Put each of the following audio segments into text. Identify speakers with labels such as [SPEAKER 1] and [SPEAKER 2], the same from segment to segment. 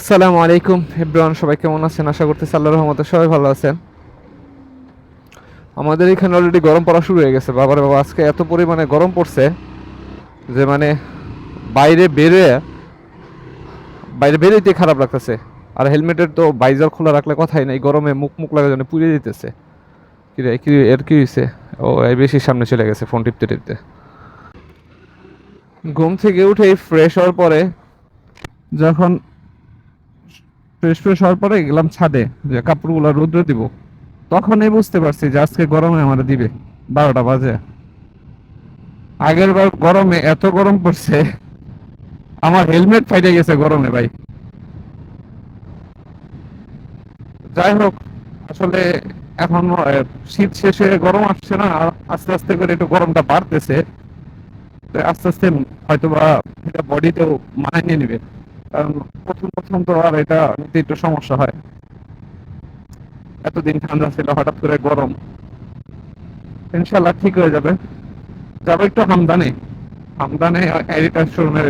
[SPEAKER 1] আসসালামু আলাইকুম এভরিওয়ান সবাই কেমন আছেন? আশা করতেছি আল্লাহর রহমতে সবাই ভালো আছেন। আমাদের এখানে অলরেডি গরম পড়া শুরু হয়ে গেছে। বাবার বাবা, আজকে এত পরিমাণে গরম পড়ছে যে মানে বাইরে বেরোয়, বাইরে বেরোইতে খারাপ লাগতেছে। আর হেলমেটের তো বাইজার খোলা রাখলে কথাই নাই, গরমে মুখ মুখ লাগা যেন পুড়ে দিতেছে। কি রে, কি এর কি হয়েছে ও, এই বেশি সামনে চলে গেছে ফোন টিপতে টিপতে। ঘুম থেকে উঠে ফ্রেশ হওয়ার পরে যখন ফ্রেশ ফ্রেশ হওয়ার পরে গেলাম ছাদে, যে কাপড়গুলো রোদ্রে দিব। তখনই বুঝতে পারছি যে আজকে গরমে আমার দিবে, বারোটা বাজে। আগের বার গরমে এত গরম পড়ছে, আমার হেলমেট ফাইটে গেছে গরমে ভাই। যাই হোক, আসলে এখন শীত শেষে গরম আসছে না, আর আস্তে আস্তে করে একটু গরমটা বাড়তেছে। আস্তে আস্তে হয়তো বা বডিতেও মানিয়ে নিবে। প্রথম প্রথম তো আর এটা নিতে একটু সমস্যা হয়। এতদিন ঠান্ডা ছিল, হঠাৎ করে গরম। ইনশাল্লাহ ঠিক হয়ে যাবে। যাব একটু হামদানে। হামদানে এডিটার শোরুমের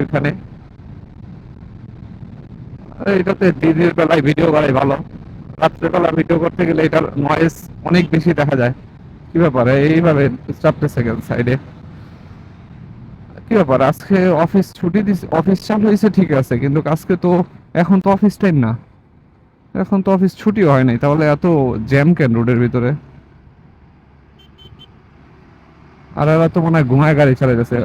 [SPEAKER 1] আরে, এটাতে দিনের বেলায় ভিডিও করাই ভালো। রাত্রেবেলা ভিডিও করতে গেলে এটার নয়েজ অনেক বেশি দেখা যায়। কি ব্যাপারে? এইভাবে চাপতেছে সাইডে কি ব্যাপার? আজকে অফিস ছুটি দিছে, অফিস চালু হয়েছে, ঠিক আছে, কিন্তু আজকে তো এখন তো অফিস টাইম না। এখন তো অফিস ছুটি হয় নাই, তাহলে এত জ্যাম কেন রোডের ভিতরে? আর এরা তো মনে হয় ঘুমায় গাড়ি চালাই যাচ্ছে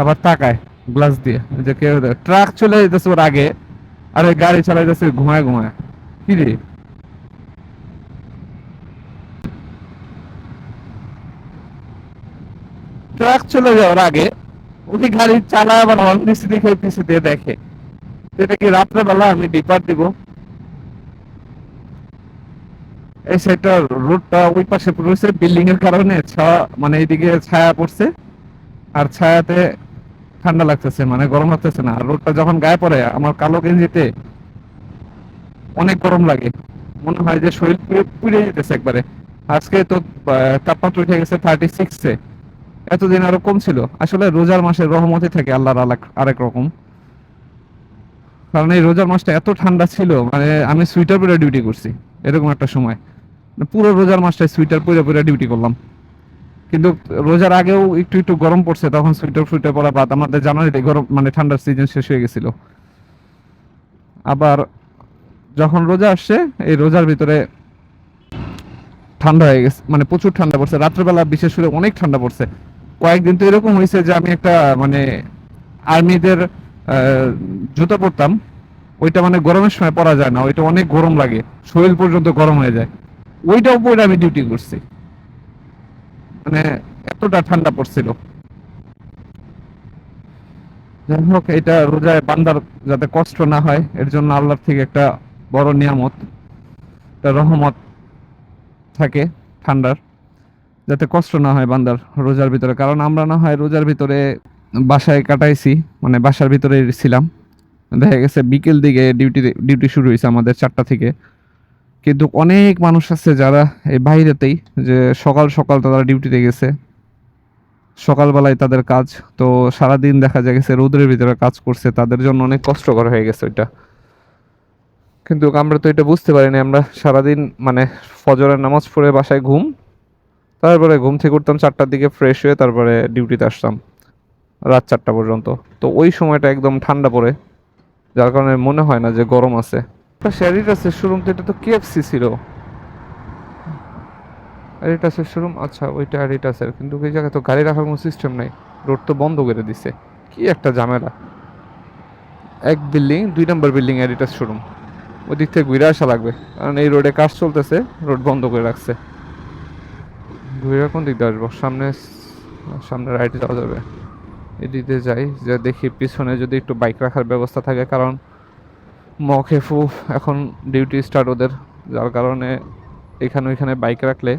[SPEAKER 1] আবার তাকায়, গ্লাস দিয়ে যে কেউ ট্রাক চলে যেতেছে ওর আগে, আর গাড়ি চালাই যাচ্ছে ঘুমায় ঘুমায়। কি রে? ট্রাক চলে যাওয়ার আগে উনি গাড়ি চালায় আবার হর্ন পিছু দিকে পিছু দিয়ে দেখে। এটা কি রাত্রেবেলা আমি ডিপার দিব। এই সাইডটা রোডটা ওই পাশে রয়েছে বিল্ডিং এর কারণে মানে এইদিকে ছায়া পড়ছে। আর ছায়াতে ঠান্ডা লাগতেছে মানে গরম লাগতেছে না। আর রোডটা যখন গায়ে পড়ে, আমার কালো গেঞ্জিতে অনেক গরম লাগে। মনে হয় যে শরীর পুড়ে যেতেছে একবারে। আজকে তো তাপমাত্রা উঠে গেছে থার্টি সিক্সে এতদিন আরও কম ছিল। আসলে রোজার মাসের রহমতে থাকে আল্লাহর আরেক রকম। কারণ এই রোজার মাসটা এত ঠান্ডা ছিল মানে আমি সুইটার পরে ডিউটি করছি, এরকম একটা সময়। মানে পুরো রোজার মাসটায় সুইটার পরে পরে ডিউটি করলাম। কিন্তু রোজার আগেও একটু একটু গরম পড়ছে, তখন সুইটার ফুইটার পরা বাদ। আমাদের জানুয়ারিতে গরম মানে ঠান্ডার সিজন শেষ হয়ে গেছিল। আবার যখন রোজা আসছে, এই রোজার ভিতরে ঠান্ডা হয়ে গেছে মানে প্রচুর ঠান্ডা পড়ছে। রাত্রেবেলা বিশেষ করে অনেক ঠান্ডা পড়ছে। কয়েকদিন তো এরকম হয়েছে যে আমি একটা মানে আর্মিদের জুতো পরতাম। ওইটা মানে গরমের সময় পরা যায় না, ওইটা অনেক গরম লাগে, শরীর পর্যন্ত গরম হয়ে যায়। ওইটা উপরে আমি ডিউটি করছি। মানে এতটা ঠান্ডা পড়ছিল। যাই হোক, এটা রোজায় বান্দার যাতে কষ্ট না হয়, এর জন্য আল্লাহর থেকে একটা বড় নিয়ামত, একটা রহমত থাকে ঠান্ডার। যাতে কষ্ট না হয় বান্দার রোজার ভিতরে। কারণ আমরা না হয় রোজার ভিতরে বাসায় কাটাইছি মানে বাসার ভিতরে ছিলাম। দেখা গেছে বিকেল দিকে ডিউটি ডিউটি শুরু হয়েছে আমাদের চারটা থেকে। কিন্তু অনেক মানুষ আছে যারা এই বাইরেতেই যে সকাল সকাল তারা ডিউটিতে গেছে। সকালবেলায় তাদের কাজ, তো সারাদিন দেখা যায় গেছে রোদের ভিতরে কাজ করছে, তাদের জন্য অনেক কষ্টকর হয়ে গেছে ওইটা। কিন্তু আমরা তো এটা বুঝতে পারিনি, আমরা সারাদিন মানে ফজরের নামাজ পড়ে বাসায় ঘুম তারপরে ঘুম থেকে উঠতাম চারটার দিকে ফ্রেশ হয়ে তারপরে ডিউটিতে আসতাম, রাত চারটা পর্যন্ত। তো ওই সময়টা একদম ঠান্ডা পড়ে, যার কারণে মনে হয় না যে গরম আছে। শ্যারিটাসের শোরুম তো এটা তো কেএফসি ছিল। অ্যাডিটাসের শোরুম আচ্ছা ওইটা অ্যাডিটাসের কিন্তু ওই জায়গায় তো গাড়ি রাখার কোনো সিস্টেম নেই রোড তো বন্ধ করে দিছে। কি একটা ঝামেলা। এক বিল্ডিং দুই নম্বর বিল্ডিং অ্যাডিটাস শোরুম ওই দিক থেকে ঘুরে আসা লাগবে, কারণ এই রোডে কাজ চলতেছে রোড বন্ধ করে রাখছে। ঘুরে কোন দিক দিয়ে আসব? সামনে সামনে রাইটে যাওয়া যাবে। এদিক দিয়ে যাই, যে দেখি পিছনে যদি একটু বাইক রাখার ব্যবস্থা থাকে, কারণ মখেফু এখন ডিউটি স্টার্ট ওদের। যার কারণে এখানে ওইখানে বাইক রাখলে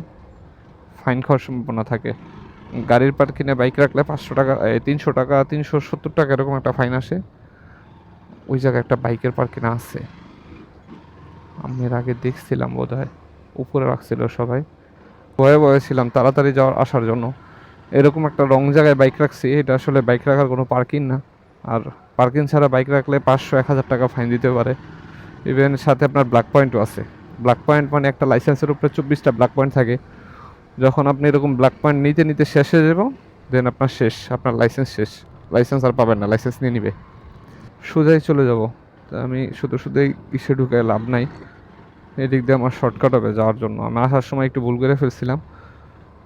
[SPEAKER 1] ফাইন খাওয়ার সম্ভাবনা থাকে। গাড়ির পার্কিংয়ে বাইক রাখলে পাঁচশো টাকা তিনশো টাকা, তিনশো সত্তর টাকা এরকম একটা ফাইন আসে। ওই জায়গায় একটা বাইকের পার্কিং আছে। আমি এর আগে দেখছিলাম বোধ হয় উপরে রাখছিল সবাই। ভয়ে ভয়ে ছিলাম তাড়াতাড়ি যাওয়ার আসার জন্য। এরকম একটা রং জায়গায় বাইক রাখছি, এটা আসলে বাইক রাখার কোনো পার্কিং না। আর পার্কিং ছাড়া বাইক রাখলে পাঁচশো, এক হাজার টাকা ফাইন দিতে পারে। ইভেন সাথে আপনার ব্ল্যাক পয়েন্টও আছে। ব্ল্যাক পয়েন্ট মানে একটা লাইসেন্সের উপরে চব্বিশটা ব্ল্যাক পয়েন্ট থাকে। যখন আপনি এরকম ব্ল্যাক পয়েন্ট নিতে নিতে শেষ হয়ে যাব দেন আপনার শেষ, আপনার লাইসেন্স শেষ। লাইসেন্স আর পাবেন না লাইসেন্স নিয়ে নিবে। সোজাই চলে যাব। তা আমি শুধু, শুধুই কিসে ঢুকে লাভ নাই। এদিক দিয়ে আমার শর্টকাট হবে যাওয়ার জন্য। আমি আসার সময় একটু ভুল করে ফেলছিলাম।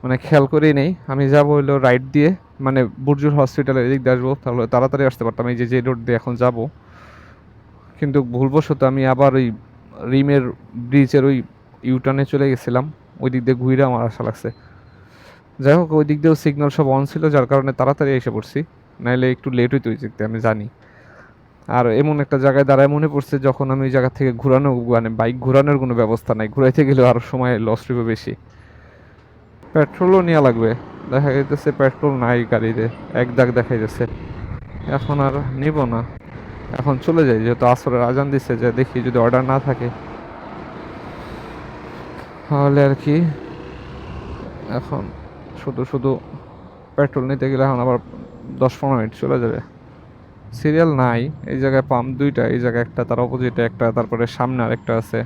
[SPEAKER 1] মানে খেয়াল করেই নেই। আমি যাব হইল রাইট দিয়ে মানে বুর্জুর হসপিটালের এদিক দিয়ে আসব, তাহলে তাড়াতাড়ি আসতে পারতাম। এই যে যে রোড দিয়ে এখন যাব। কিন্তু ভুলবশত আমি আবার ওই রিমের ব্রিজের ওই ইউটার্নে চলে গেছিলাম। ওই দিক দিয়ে ঘুরে আমার আশা লাগছে। যাই হোক, ওই দিক দিয়েও সিগন্যাল সব অন ছিল, যার কারণে তাড়াতাড়ি এসে পড়ছি। নাইলে একটু লেট হইতো ওই দিক আমি জানি। আর এমন একটা জায়গায় দাঁড়ায় মনে পড়ছে যখন আমি ওই জায়গা থেকে ঘুরানো মানে বাইক ঘোরানোর কোনো ব্যবস্থা নাই। ঘুরাইতে গেলেও আরও সময় লস হবে বেশি। পেট্রোলও নেওয়া লাগবে। দেখা যাইতেছে পেট্রোল নাই গাড়িতে। এক দাগ দেখা যাচ্ছে এখন আর নিব না। এখন চলে যাই, যেহেতু আসরের আজান দিচ্ছে যে দেখি যদি অর্ডার না থাকে। তাহলে আর কি? এখন শুধু শুধু পেট্রোল নিতে গেলে এখন আবার দশ পনেরো মিনিট চলে যাবে। সিরিয়াল নাই, এই জায়গায় পাম্প দুইটা, এই জায়গায় একটা, তার অপোজিটে একটা, তারপরে সামনে আরেকটা আছে।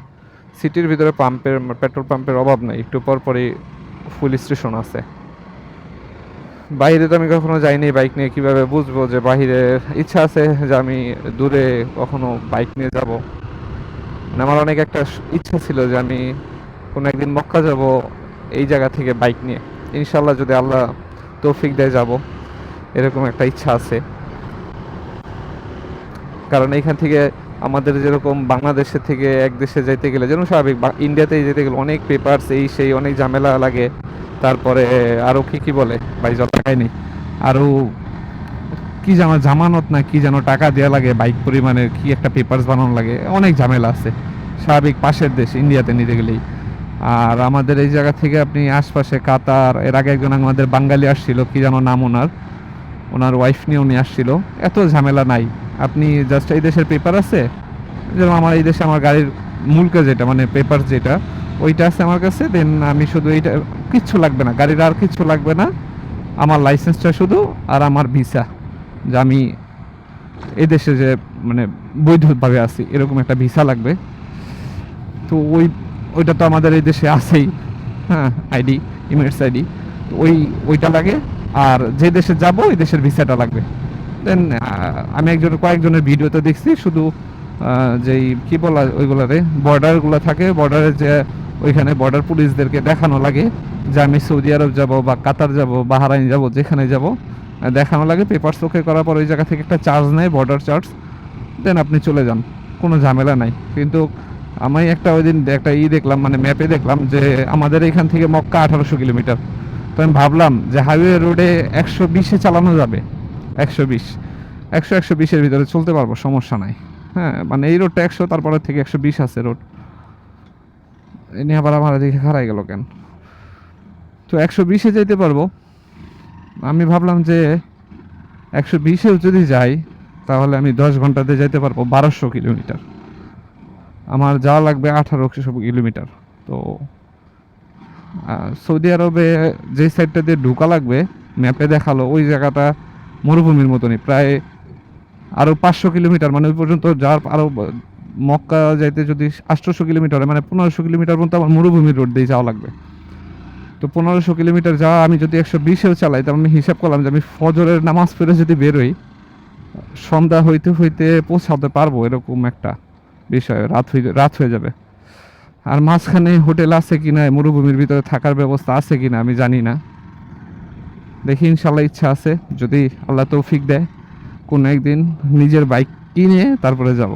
[SPEAKER 1] সিটির ভিতরে পাম্পের পেট্রোল পাম্পের অভাব নাই, একটু পর পরই ফুল স্টেশন আছে। বাইরে তো আমি কখনো যাইনি বাইক নিয়ে, কীভাবে বুঝব যে বাইরে ইচ্ছা আছে যে আমি দূরে কখনো বাইক নিয়ে যাব? মানে আমার অনেক একটা ইচ্ছা ছিল যে আমি কোনো একদিন মক্কা যাব, এই জায়গা থেকে বাইক নিয়ে। ইনশাল্লাহ যদি আল্লাহ তৌফিক দেয় যাব, এরকম একটা ইচ্ছা আছে। কারণ এইখান থেকে আমাদের যেরকম বাংলাদেশের থেকে এক দেশে যাইতে গেলে, যেরকম স্বাভাবিক ইন্ডিয়াতে যেতে গেলে অনেক পেপারস এই সেই অনেক ঝামেলা লাগে। তারপরে আরও কি কি বলে? যত টাকাই নেই আরও কি যেন জামানত না কি যেন টাকা দেওয়া লাগে, বাইক পরিমাণের কি একটা পেপারস বানানো লাগে, অনেক ঝামেলা আছে। স্বাভাবিক পাশের দেশ, ইন্ডিয়াতে নিতে গেলেই। আর আমাদের এই জায়গা থেকে আপনি আশপাশে কাতার, এর আগে একজন আমাদের বাঙালি আসছিল, কি যেন নাম ওনার? ওনার ওয়াইফ নিয়ে উনি আসছিল। এত ঝামেলা নাই। আপনি জাস্ট এই দেশের পেপার আছে, যেমন আমার এই দেশে আমার গাড়ির মূলকে যেটা মানে পেপার যেটা, ওইটা আছে আমার কাছে দেন আমি শুধু এইটা, কিচ্ছু লাগবে না, গাড়ির আর কিচ্ছু লাগবে না, আমার লাইসেন্সটা শুধু আর আমার ভিসা যে আমি এই দেশে যে মানে বৈধভাবে আছি, এরকম একটা ভিসা লাগবে। তো ওই, ওইটা তো আমাদের এই দেশে আছেই হ্যাঁ আইডি ইমেটস আইডি ওই, ওইটা লাগে, আর যে দেশে যাব, ওই দেশের ভিসাটা লাগবে। দেন আমি একজন, কয়েকজনের ভিডিওতে দেখছি, শুধু যেই, কি বলা, ওইগুলারে, বর্ডারগুলো থাকে, বর্ডারে যে, ওইখানে বর্ডার পুলিশদেরকে দেখানো লাগে, যে আমি সৌদি আরব যাব বা কাতার যাব, বাহারাইন যাব, যেখানে যাব দেখানো লাগে পেপারস ওকে করার পর ওই জায়গা থেকে একটা চার্জ নেয়, বর্ডার চার্জ, দেন আপনি চলে যান, কোনো ঝামেলা নাই। কিন্তু আমি একটা ওই দিন একটা ই দেখলাম মানে ম্যাপে দেখলাম যে, আমাদের এখান থেকে মক্কা আঠারোশো কিলোমিটার। তো আমি ভাবলাম যে হাইওয়ে রোডে একশো বিশে চালানো যাবে। একশো বিশ, একশো একশো বিশের ভিতরে চলতে পারব, সমস্যা নাই। হ্যাঁ মানে এই রোডটা একশো তারপরে থেকে একশো বিশ আছে রোড এ নিয়ে আবার আমার এদিকে হারাই গেল কেন? তো একশো বিশে যেতে পারব। আমি ভাবলাম যে একশো বিশেও যদি যাই, তাহলে আমি দশ ঘন্টাতে যেতে পারব বারোশো কিলোমিটার। আমার যাওয়া লাগবে আঠারোশো কিলোমিটার। তো সৌদি আরবে যে সাইডটা দিয়ে ঢুকা লাগবে ম্যাপে দেখাল, ওই জায়গাটা মরুভূমির মতনই, প্রায় আরও পাঁচশো কিলোমিটার মানে ওই পর্যন্ত যাওয়ার আরও মক্কা যাইতে যদি আটশোশো কিলোমিটার মানে পনেরোশো কিলোমিটার পর্যন্ত আমার মরুভূমির রোড দিয়ে যাওয়া লাগবে। তো পনেরোশো কিলোমিটার যাওয়া, আমি যদি একশো বিশেও চালাই তাহলে আমি হিসাব করলাম যে আমি ফজরের নামাজ পড়ে যদি বেরোই সন্ধ্যা হইতে হইতে পৌঁছাতে পারব এরকম একটা বিষয়, রাত হয়ে রাত হয়ে যাবে। আর মাঝখানে হোটেল আছে কিনা, মরুভূমির ভিতরে থাকার ব্যবস্থা আছে কিনা, আমি জানি না। দেখি ইনশাল্লাহ ইচ্ছা আছে। যদি আল্লাহ তৌফিক দেয়, কোনো একদিন নিজের বাইক কিনে তারপরে যাব।